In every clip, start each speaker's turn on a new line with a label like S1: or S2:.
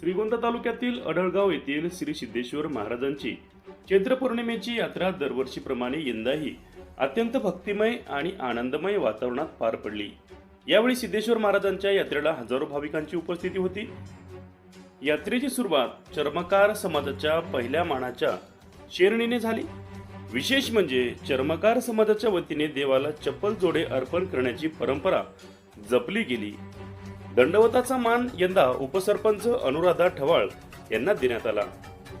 S1: श्रीगोंदा तालुक्यातील अढळगाव येथील श्री सिद्धेश्वर महाराजांची चैत्र पौर्णिमेची यात्रा दरवर्षीप्रमाणे यंदाही अत्यंत भक्तिमय आणि आनंदमय वातावरणात पार पडली. यावेळी सिद्धेश्वर महाराजांच्या यात्रेला हजारो भाविकांची उपस्थिती होती. यात्रेची सुरुवात चर्मकार समाजाच्या पहिल्या मानाच्या शेरणीने झाली. विशेष म्हणजे चर्मकार समाजाच्या वतीने देवाला चप्पल जोडे अर्पण करण्याची परंपरा जपली गेली. दंडवताचा मान यंदा उपसरपंच अनुराधा ठवाळ यांना देण्यात आला.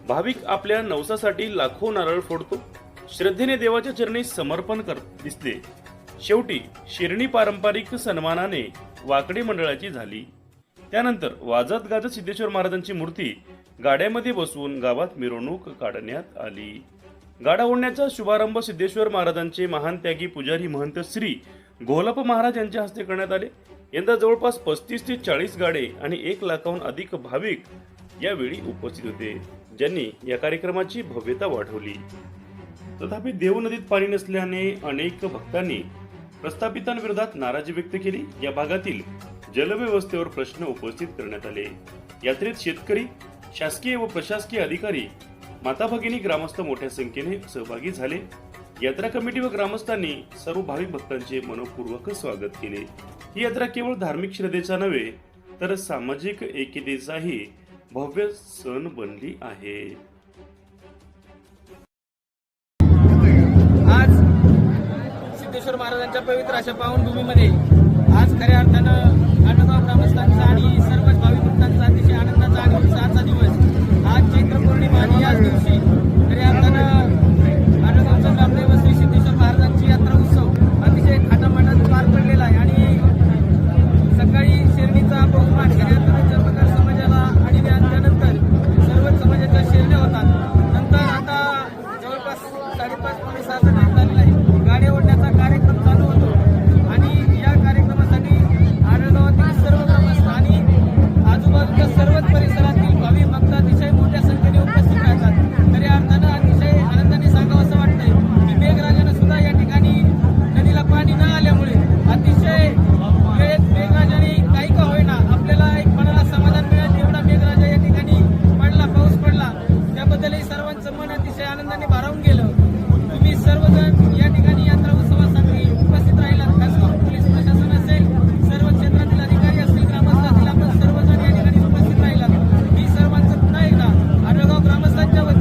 S1: भाविक आपल्या नवसासाठी लाखो नारळ फोडतो. श्रद्धेने देवाच्या चरणी समर्पण कर दिसते. शेवटी शिरणी पारंपरिक सन्मानाने वाकडी मंडळाची झाली. त्यानंतर वाजत गाजत सिद्धेश्वर महाराजांची मूर्ती गाड्यामध्ये बसवून गावात मिरवणूक काढण्यात आली. गाडा ओढण्याचा शुभारंभ सिद्धेश्वर महाराजांचे महान त्यागी पुजारी महंत श्री गोलप महाराज यांच्या हस्ते करण्यात आले. यंदा जवळपास पस्तीस ते चाळीस गाडे आणि एक लाखाहून अधिक भाविक यावेळी उपस्थित होते ज्यांनी या कार्यक्रमाची भव्यता वाढवली. तथापि देव नदीत पाणी नसल्याने अनेक भक्तांनी प्रस्थापितांविरोधात नाराजी व्यक्त केली. या भागातील जलव्यवस्थेवर प्रश्न उपस्थित करण्यात आले. यात्रेत शेतकरी शासकीय व प्रशासकीय अधिकारी माता भगिनी ग्रामस्थ मोठ्या संख्येने सहभागी झाले. यात्रा कमिटी व ग्रामस्थांनी सर्व भाविक भक्तांचे मनपूर्वक स्वागत केले. ही यात्रा केवळ धार्मिक श्रद्धेचा नव्हे तर सामाजिक एकतेचाही भव्य सण बनली आहे.
S2: आज सिद्धेश्वर महाराजांच्या पवित्र अशा पावनभूमीमध्ये आज खऱ्या अर्थानं आंडगाव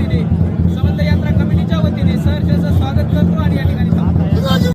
S2: Lamborghini